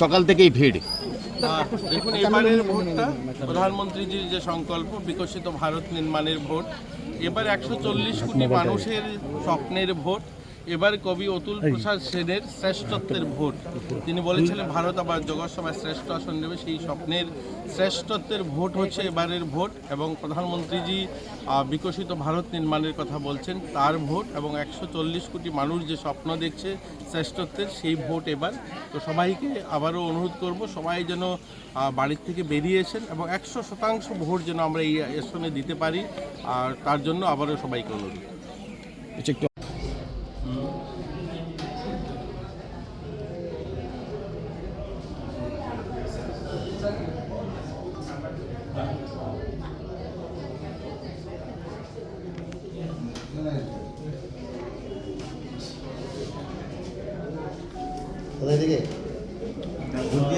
সকাল থেকেই ভিড়। দেখুন এবারের ভোটটা প্রধানমন্ত্রীজির যে সংকল্প বিকশিত ভারত নির্মাণের ভোট এবার একশো চল্লিশ কোটি মানুষের স্বপ্নের ভোট এবার কবি অতুল প্রসাদ সেনের শ্রেষ্ঠত্বের ভোট। তিনি বলেছিলেন ভারত আবার জগৎসভায় শ্রেষ্ঠ আসন নেবে। সেই স্বপ্নের শ্রেষ্ঠত্বের ভোট হচ্ছে এবারের ভোট এবং প্রধানমন্ত্রীজি বিকশিত ভারত নির্মাণের কথা বলছেন। তার ভোট এবং একশো চল্লিশ কোটি মানুষ যে স্বপ্ন দেখছে শ্রেষ্ঠত্বের সেই ভোট এবার। তো সবাইকে আবারও অনুরোধ করব সবাই যেন বাড়ির থেকে বেরিয়েছেন এবং একশো শতাংশ ভোট যেন আমরা এই আসনে দিতে পারি। আর তার জন্য আবারও সবাইকে অনুরোধ। কোথায় থেকে?